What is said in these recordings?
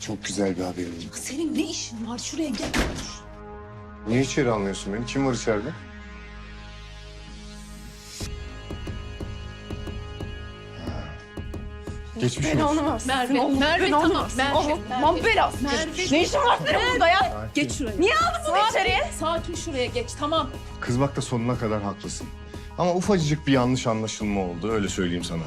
Çok güzel bir haberim var. Senin ne işin var? Şuraya gel. Niye içeri almıyorsun beni? Kim var içeride? Geçmiş olsun. Versin. Merve, Allah Merve belanı tamam. versin. Merve, Allah'ım Merve. belası. Merve. Ne işin var senin burada ya? Geç şuraya. Niye aldın bunu Sakin, içeriye? Sakin şuraya geç. Tamam. Kızmakta sonuna kadar haklısın. Ama ufacık bir yanlış anlaşılma oldu. Öyle söyleyeyim sana.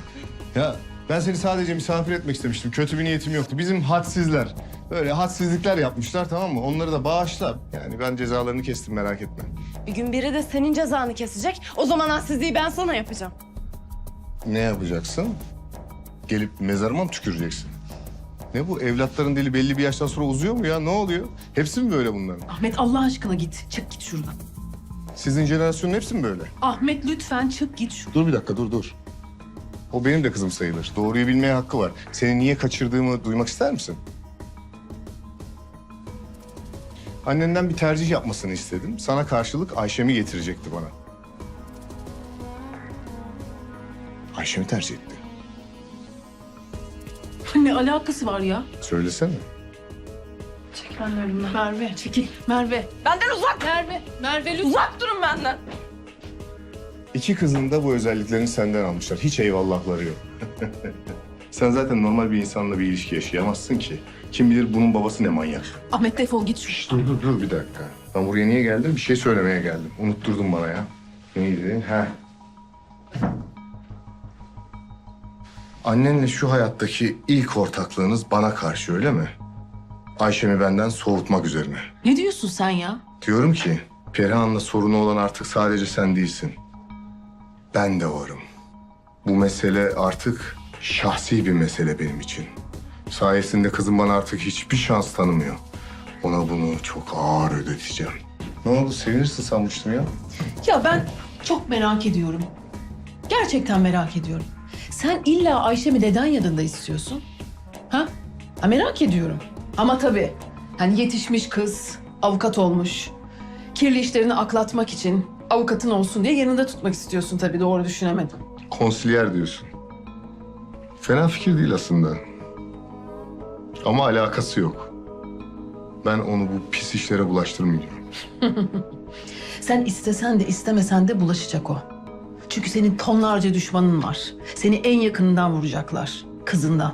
Ya ben seni sadece misafir etmek istemiştim. Kötü bir niyetim yoktu. Bizim hadsizler. Böyle hadsizlikler yapmışlar tamam mı? Onları da bağışla. Yani ben cezalarını kestim merak etme. Bir gün biri de senin cezanı kesecek. O zaman hassizliği ben sana yapacağım. Ne yapacaksın? Gelip mezarıma mı tüküreceksin? Ne bu? Evlatların dili belli bir yaştan sonra uzuyor mu ya? Ne oluyor? Hepsi mi böyle bunların? Ahmet Allah aşkına git. Çık git şuradan. Sizin jenerasyonun hepsi mi böyle? Ahmet lütfen çık git şuradan. Dur bir dakika dur dur. O benim de kızım sayılır. Doğruyu bilmeye hakkı var. Seni niye kaçırdığımı duymak ister misin? Annenden bir tercih yapmasını istedim. Sana karşılık Ayşem'i getirecekti bana. Ayşem'i tercih etti. Ne alakası var ya? Söylesene. Çek benden önümden. Merve çekil. Merve. Benden uzak. Merve. Merve lütfen. Uzak durun benden. İki kızın da bu özelliklerini senden almışlar. Hiç eyvallahları yok. Sen zaten normal bir insanla bir ilişki yaşayamazsın ki. Kim bilir bunun babası ne manyak. Ahmet defol git şuradan. Dur dur dur bir dakika. Ben buraya niye geldim? Bir şey söylemeye geldim. Unutturdun bana ya. Neydi? Ha. Annenle şu hayattaki ilk ortaklığınız bana karşı öyle mi? Ayşem'i benden soğutmak üzerine. Ne diyorsun sen ya? Diyorum ki Perihan'la sorunu olan artık sadece sen değilsin. Ben de varım. Bu mesele artık şahsi bir mesele benim için. Sayesinde kızım bana artık hiçbir şans tanımıyor. Ona bunu çok ağır ödeteceğim. Ne oldu? Sevinirsin sanmıştım ya. Ya ben çok merak ediyorum. Gerçekten merak ediyorum. Sen illa Ayşem'i neden yanında istiyorsun? Ha? ha merak ediyorum. Ama tabii hani yetişmiş kız, avukat olmuş. Kirli işlerini aklatmak için avukatın olsun diye yanında tutmak istiyorsun tabii doğru düşünemedim. Konsilyer diyorsun. Fena fikir değil aslında. Ama alakası yok. Ben onu bu pis işlere bulaştırmayacağım. Sen istesen de istemesen de bulaşacak o. Çünkü senin tonlarca düşmanın var. Seni en yakınından vuracaklar. Kızından.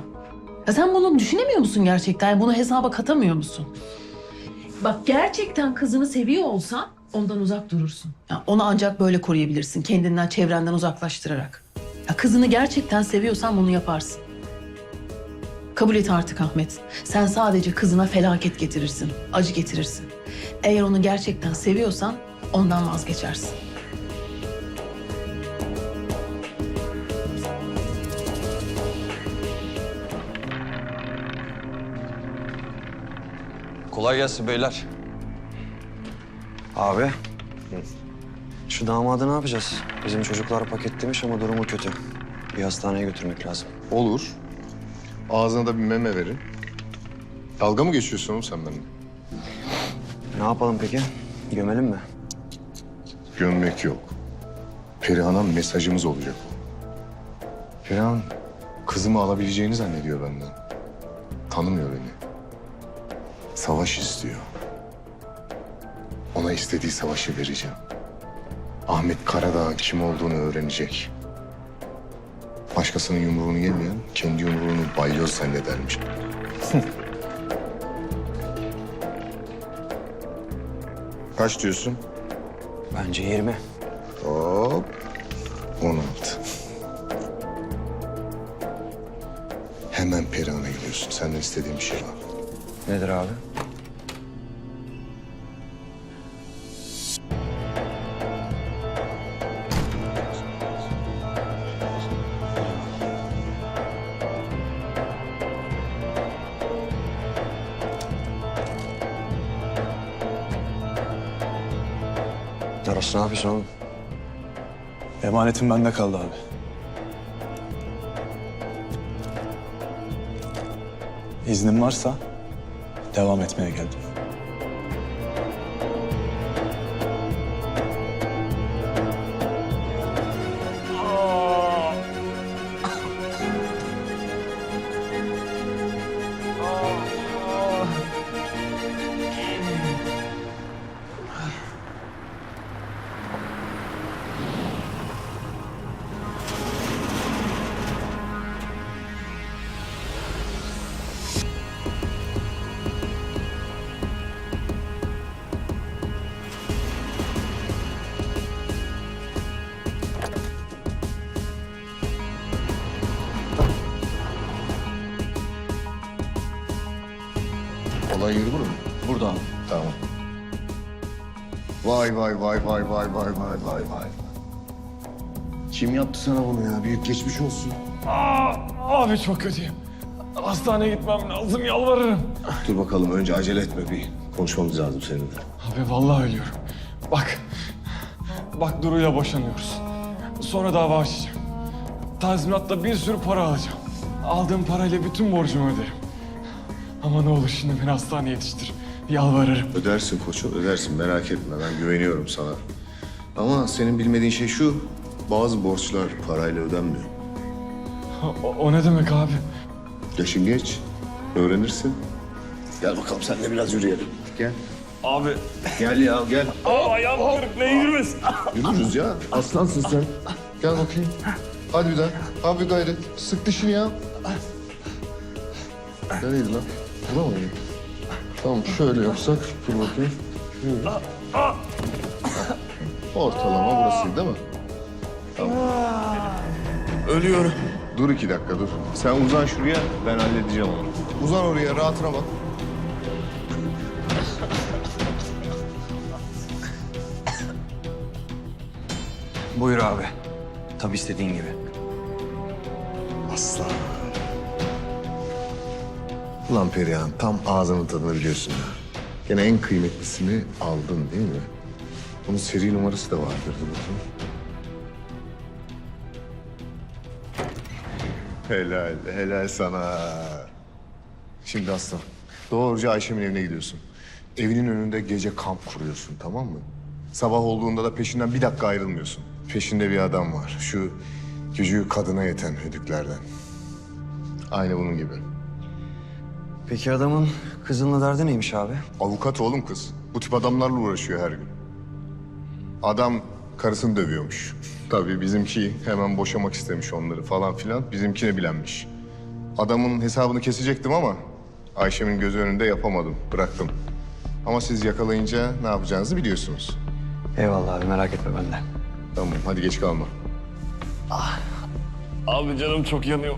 Ya sen bunu düşünemiyor musun gerçekten? Yani Bunu hesaba katamıyor musun? Bak gerçekten kızını seviyor olsan ondan uzak durursun. Ya onu ancak böyle koruyabilirsin. Kendinden, çevrenden uzaklaştırarak. Ya kızını gerçekten seviyorsan bunu yaparsın. Kabul et artık Ahmet. Sen sadece kızına felaket getirirsin, acı getirirsin. Eğer onu gerçekten seviyorsan ondan vazgeçersin. Kolay gelsin beyler. Abi. Şu damadı ne yapacağız? Bizim çocuklar paketlemiş ama durumu kötü. Bir hastaneye götürmek lazım. Olur. Ağzına da bir meme verin. Dalga mı geçiyorsun oğlum sen benimle? Ne yapalım peki? Gömelim mi? Gömmek yok. Perihan'a mesajımız olacak. Perihan kızımı alabileceğini zannediyor benden. Tanımıyor beni. Savaş istiyor. Ona istediği savaşı vereceğim. Ahmet Karadağ'ın kim olduğunu öğrenecek. Başkasının yumruğunu yemeyen kendi yumruğunu balyoz zannedermiş. Kaç diyorsun? Bence 20. Hop. 16. Hemen Perihan'a gidiyorsun. Senden istediğim bir şey var. Nedir abi? Emanetim bende kaldı abi. İznin varsa devam etmeye geldim. Vay vay vay vay vay vay vay vay vay. Kim yaptı sana bunu ya? Büyük geçmiş olsun. Abi çok kötüyüm. Hastaneye gitmem lazım yalvarırım. Dur bakalım önce acele etme bir. Konuşmamız lazım seninle. Abi vallahi ölüyorum. Bak. Bak Duru'yla boşanıyoruz. Sonra dava açacağım. Tazminatta bir sürü para alacağım. Aldığım parayla bütün borcumu öderim. Ama ne olur şimdi beni hastaneye yetiştir. Yalvarırım. Ödersin koçum, ödersin. Merak etme. Ben güveniyorum sana. Ama senin bilmediğin şey şu. Bazı borçlar parayla ödenmiyor. O, o ne demek abi? Yaşın geç. Öğrenirsin. Gel bakalım sen de biraz yürüyelim. Gel. Abi. Gel ya gel. Aa, ayağım kırık ne yürümesin. Yürürüz ya. Aslansın sen. Gel bakayım. Hadi bir daha. Abi gayret. Sık dişini ya. Nereydi lan? Bura mıydı? Tamam şöyle yapsak. Dur bakayım. Şöyle. Ortalama burası değil mi? Tamam. Ölüyorum. Dur iki dakika dur. Sen uzan şuraya ben halledeceğim onu. Uzan oraya rahatına bak. Buyur abi. Tabii istediğin gibi. Ulan Perihan tam ağzının tadını biliyorsun ya. Gene en kıymetlisini aldın değil mi? Bunun seri numarası da vardır bakayım. Helal, helal sana. Şimdi aslan, doğruca Ayşem'in evine gidiyorsun. Evinin önünde gece kamp kuruyorsun, tamam mı? Sabah olduğunda da peşinden bir dakika ayrılmıyorsun. Peşinde bir adam var, şu gücü kadına yeten hödüklerden. Aynı bunun gibi. Peki adamın kızınla derdi neymiş abi? Avukat oğlum kız. Bu tip adamlarla uğraşıyor her gün. Adam karısını dövüyormuş. Tabii bizimki hemen boşamak istemiş onları falan filan. Bizimkine bilenmiş. Adamın hesabını kesecektim ama Ayşem'in gözü önünde yapamadım. Bıraktım. Ama siz yakalayınca ne yapacağınızı biliyorsunuz. Eyvallah abi merak etme ben de. Tamam hadi geç kalma. Abi canım çok yanıyor.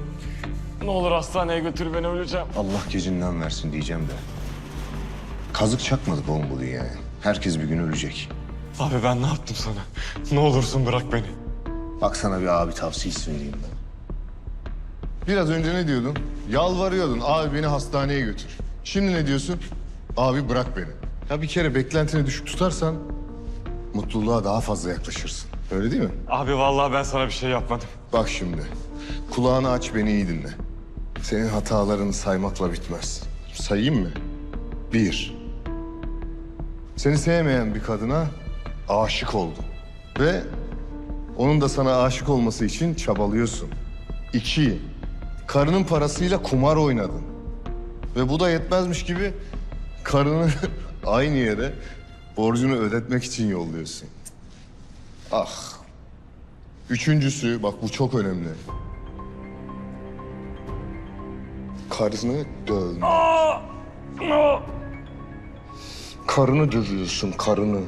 Ne olur hastaneye götür beni öleceğim. Allah gecinden versin diyeceğim de. Kazık çakmadık oğlum bu dünyaya. Herkes bir gün ölecek. Abi ben ne yaptım sana? Ne olursun bırak beni. Bak sana bir abi tavsiyesi vereyim ben. Biraz önce ne diyordun? Yalvarıyordun abi beni hastaneye götür. Şimdi ne diyorsun? Abi bırak beni. Ya bir kere beklentini düşük tutarsan mutluluğa daha fazla yaklaşırsın. Öyle değil mi? Abi vallahi ben sana bir şey yapmadım. Bak şimdi. Kulağını aç beni iyi dinle. Senin hatalarını saymakla bitmez. Sayayım mı? Bir. Seni sevmeyen bir kadına aşık oldun. Ve onun da sana aşık olması için çabalıyorsun. İki. Karının parasıyla kumar oynadın. Ve bu da yetmezmiş gibi karını aynı yere borcunu ödetmek için yolluyorsun. Ah. Üçüncüsü, bak bu çok önemli. Karını dövme. Karını dövüyorsun, karını.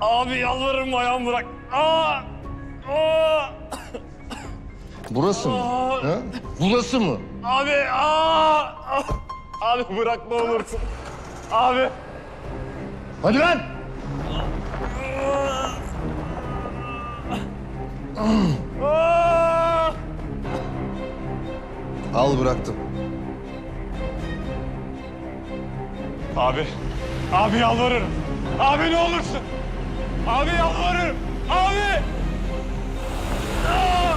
Abi yalvarırım ayağımı bırak. Aa! Aa! Burası mı? Ha? Burası mı? Abi! Aa! Abi bırak ne olursun. Abi! Hadi lan! Aa! Al bıraktım. Abi! Abi yalvarırım. Abi ne olursun. Abi yalvarırım. Abi! Aa!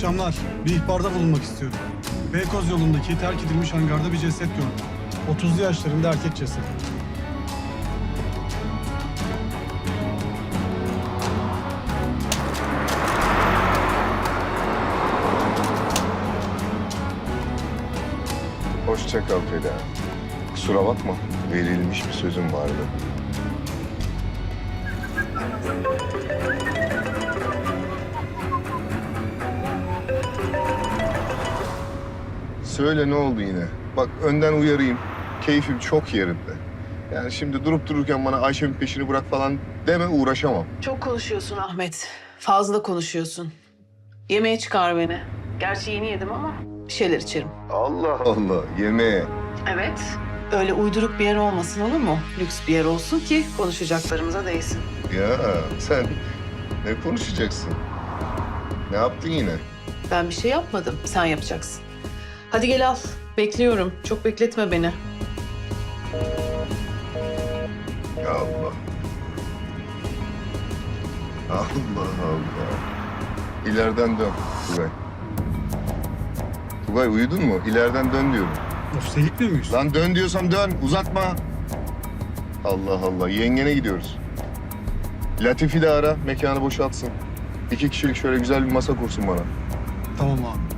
Akşamlar. Bir ihbarda bulunmak istiyorum. Beykoz yolundaki terk edilmiş hangarda bir ceset gördüm. 30'lu yaşlarında erkek cesedi. Hoşça kal Peda. Kusura bakma. Verilmiş bir sözüm vardı. Söyle ne oldu yine? Bak önden uyarayım. Keyfim çok yerinde. Yani şimdi durup dururken bana Ayşe'nin peşini bırak falan deme uğraşamam. Çok konuşuyorsun Ahmet. Fazla konuşuyorsun. Yemeğe çıkar beni. Gerçi yeni yedim ama bir şeyler içerim. Allah Allah yemeğe. Evet. Öyle uyduruk bir yer olmasın olur mu? Lüks bir yer olsun ki konuşacaklarımıza değsin. Ya sen ne konuşacaksın? Ne yaptın yine? Ben bir şey yapmadım. Sen yapacaksın. Hadi gel al. Bekliyorum. Çok bekletme beni. Ya Allah. Allah Allah. İleriden dön Tugay. Tugay uyudun mu? İleriden dön diyorum. Ofise miyiz? Lan dön diyorsam dön. Uzatma. Allah Allah. Yengene gidiyoruz. Latifi de ara. Mekanı boşaltsın. İki kişilik şöyle güzel bir masa kursun bana. Tamam abi.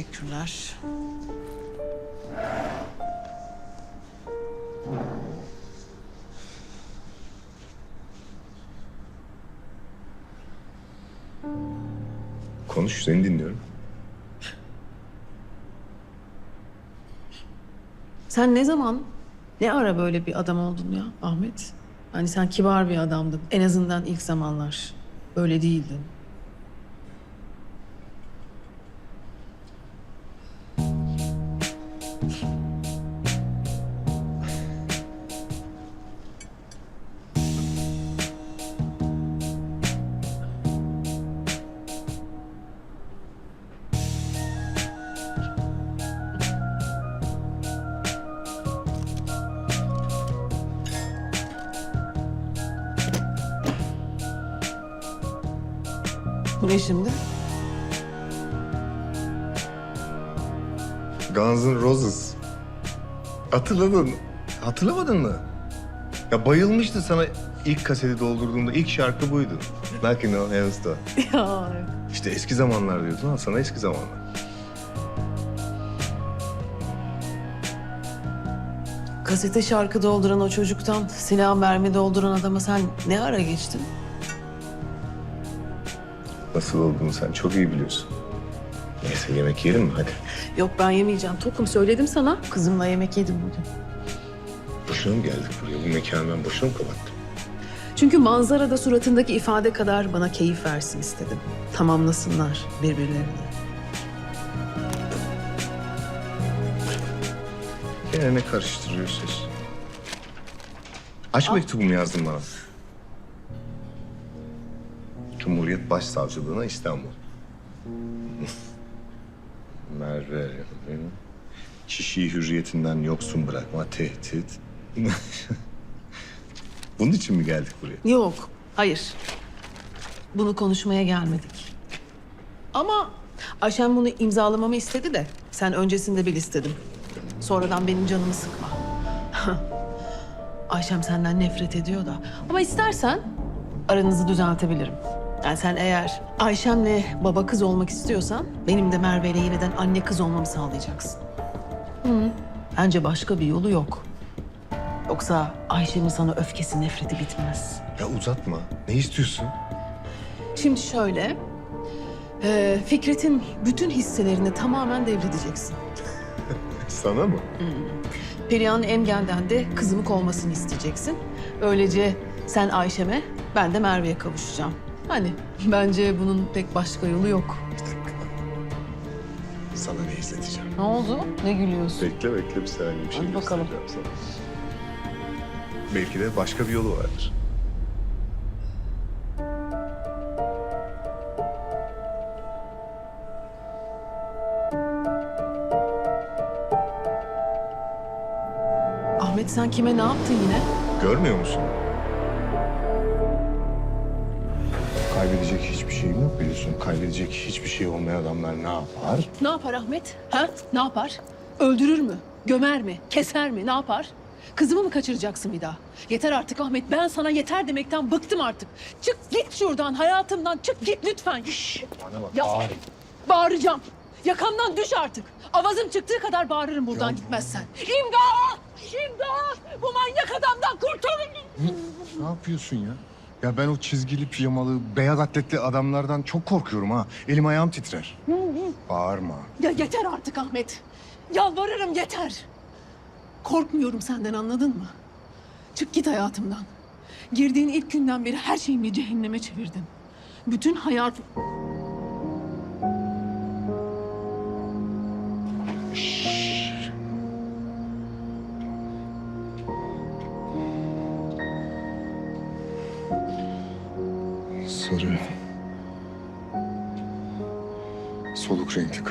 Teşekkürler. Konuş. Seni dinliyorum. Sen ne zaman, ne ara böyle bir adam oldun ya Ahmet? Hani sen kibar bir adamdın. En azından ilk zamanlar. Böyle değildin. Ne şimdi? Guns N' Roses. Hatırladın. Hatırlamadın mı? Ya bayılmıştı sana ilk kaseti doldurduğumda ilk şarkı buydu. Knocking on Heaven's Door. Ya İşte eski zamanlar diyordun ha sana eski zamanlar. kasete şarkı dolduran o çocuktan silah mermi dolduran adama sen ne ara geçtin? Nasıl olduğunu sen çok iyi biliyorsun. Neyse yemek yiyelim mi hadi. Yok ben yemeyeceğim. Tokum söyledim sana. Kızımla yemek yedim bugün. Boşuna mı geldik buraya? Bu mekanı ben boşuna mı kapattım? Çünkü manzarada suratındaki ifade kadar bana keyif versin istedim. Tamamlasınlar birbirlerini. Gene ne karıştırıyorsunuz? Aç mektubumu yazdın bana. Cumhuriyet Başsavcılığına İstanbul. Merve, benim kişiyi hürriyetinden yoksun bırakma, tehdit. Bunun için mi geldik buraya? Yok, hayır. Bunu konuşmaya gelmedik. Ama Ayşen bunu imzalamamı istedi de sen öncesinde bil istedim. Sonradan benim canımı sıkma. Ayşem senden nefret ediyor da. Ama istersen aranızı düzeltebilirim. Yani sen eğer Ayşem'le baba kız olmak istiyorsan benim de Merve'yle yeniden anne kız olmamı sağlayacaksın. Hı. Bence başka bir yolu yok. Yoksa Ayşem'in sana öfkesi, nefreti bitmez. Ya uzatma. Ne istiyorsun? Şimdi şöyle, e, Fikret'in bütün hisselerini tamamen devredeceksin. Sana mı? Perihan Emgen'den de kızımı kovmasını isteyeceksin. Böylece sen Ayşem'e, ben de Merve'ye kavuşacağım. Hani bence bunun pek başka yolu yok. Bir dakika. Sana ne izleteceğim? Ne oldu? Ne gülüyorsun? Bekle bekle bir saniye bir şey Hadi bakalım. sana. Belki de başka bir yolu vardır. Ahmet sen kime ne yaptın yine? Görmüyor musun? Kaybedecek hiçbir şeyim yok biliyorsun. Kaybedecek hiçbir şey olmayan adamlar ne yapar? Ne yapar Ahmet? Ha? Ne yapar? Öldürür mü? Gömer mi? Keser mi? Ne yapar? Kızımı mı kaçıracaksın bir daha? Yeter artık Ahmet. Ben sana yeter demekten bıktım artık. Çık git şuradan hayatımdan. Çık git lütfen. Şşş. Bana bak Ya- ağır. Bağıracağım. Yakamdan düş artık. Avazım çıktığı kadar bağırırım buradan gitmezsen. İmdat! İmdat! Bu manyak adamdan kurtarın! Ne yapıyorsun ya? Ya ben o çizgili pijamalı, beyaz atletli adamlardan çok korkuyorum ha. Elim ayağım titrer. Bağırma. Ya yeter artık Ahmet. Yalvarırım yeter. Korkmuyorum senden anladın mı? Çık git hayatımdan. Girdiğin ilk günden beri her şeyimi cehenneme çevirdin. Bütün hayat...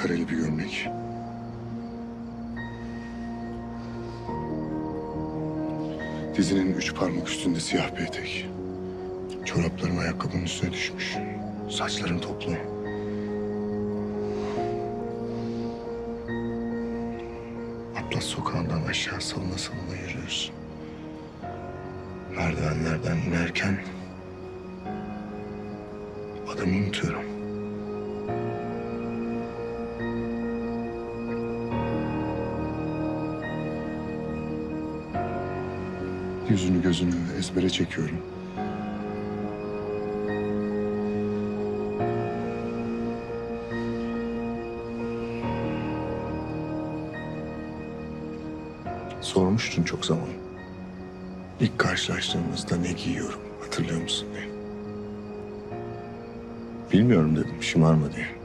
Kareli bir gömlek. Dizinin üç parmak üstünde siyah bir etek. Çorapların ayakkabının üstüne düşmüş. Saçların toplu. Atlas sokağından aşağı salına salına yürüyorsun. Merdivenlerden inerken adımı unutuyorum. Yüzünü gözünü ezbere çekiyorum. Sormuştun çok zaman. İlk karşılaştığımızda ne giyiyorum hatırlıyor musun diye. Bilmiyorum dedim şımarma diye.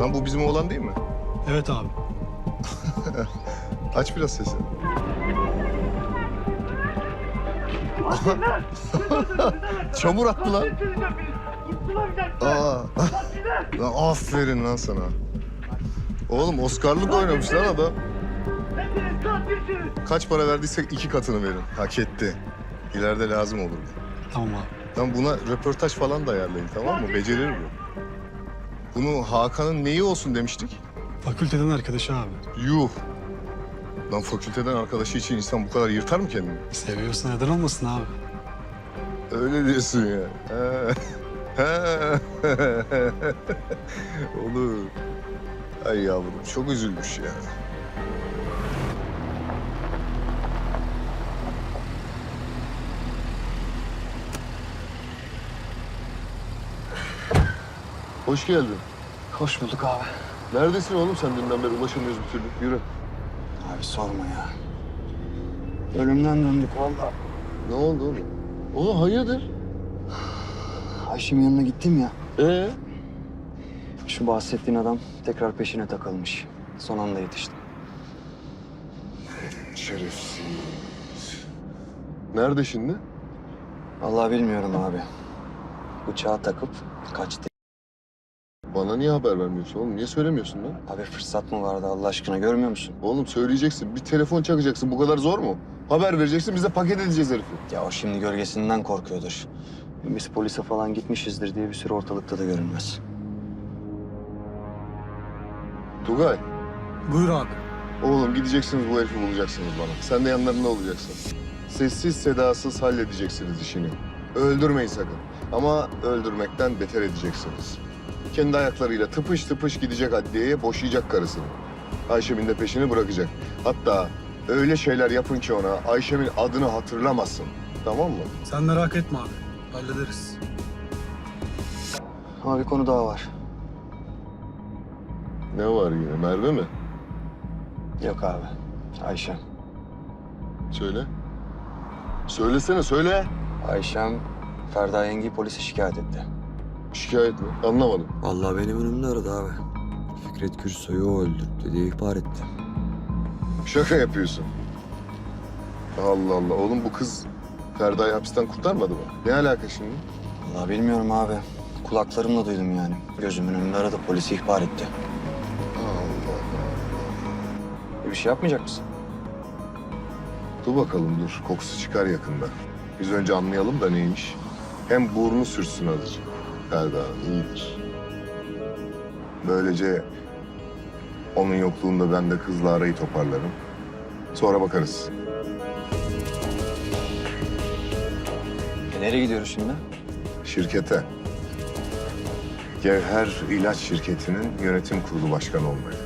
Lan bu bizim oğlan değil mi? Evet abi. Aç biraz sesi. Çamur attı lan. Aa. Lan aferin lan sana. Oğlum Oscar'lık oynamış lan adam. Kaç para verdiysek iki katını verin. Hak etti. İleride lazım olur. Tamam abi. Lan buna röportaj falan da ayarlayın tamam mı? Becerir bu. Bunu Hakan'ın neyi olsun demiştik? Fakülteden arkadaşı abi. Yuh. Lan fakülteden arkadaşı için insan bu kadar yırtar mı kendini? Seviyorsa neden olmasın abi? Öyle diyorsun ya. Olur. Ay yavrum çok üzülmüş ya. Hoş geldin. Hoş bulduk abi. Neredesin oğlum sen dünden beri ulaşamıyoruz bir türlü. Yürü. Abi sorma ya. Ölümden döndük vallahi. Ne oldu oğlum? Oğlum hayırdır? Ayşem'in yanına gittim ya. Ee? Şu bahsettiğin adam tekrar peşine takılmış. Son anda yetiştim. Şerefsiz. Nerede şimdi? Vallahi bilmiyorum abi. Uçağa takıp kaçtı. Bana niye haber vermiyorsun oğlum? Niye söylemiyorsun lan? Abi fırsat mı vardı Allah aşkına görmüyor musun? Oğlum söyleyeceksin. Bir telefon çakacaksın. Bu kadar zor mu? Haber vereceksin. Biz de paket edeceğiz herifi. Ya o şimdi gölgesinden korkuyordur. Biz polise falan gitmişizdir diye bir süre ortalıkta da görünmez. Tugay. Buyur abi. Oğlum gideceksiniz bu herifi bulacaksınız bana. Sen de yanlarında olacaksın. Sessiz sedasız halledeceksiniz işini. Öldürmeyin sakın. Ama öldürmekten beter edeceksiniz. Kendi ayaklarıyla tıpış tıpış gidecek adliyeye boşayacak karısını. Ayşem'in de peşini bırakacak. Hatta öyle şeyler yapın ki ona Ayşem'in adını hatırlamasın. Tamam mı? Sen merak etme abi. Hallederiz. Ama bir konu daha var. Ne var yine Merve mi? Yok abi. Ayşem. Söyle. Söylesene söyle. Ayşem Ferda yengeyi polise şikayet etti. Şikayet mi? Anlamadım. Vallahi benim önümde aradı abi. Fikret Gürsoy'u o öldürdü diye ihbar etti. Şaka yapıyorsun. Allah Allah. Oğlum bu kız Ferda'yı hapisten kurtarmadı mı? Ne alaka şimdi? Vallahi bilmiyorum abi. Kulaklarımla duydum yani. Gözümün önünde aradı polisi ihbar etti. Allah E, bir şey yapmayacak mısın? Dur bakalım dur. Kokusu çıkar yakında. Biz önce anlayalım da neymiş. Hem burnu sürsün azıcık. Ferda iyidir. Böylece onun yokluğunda ben de kızla arayı toparlarım. Sonra bakarız. E, nereye gidiyoruz şimdi? Şirkete. Gevher İlaç Şirketi'nin yönetim kurulu başkanı olmaya.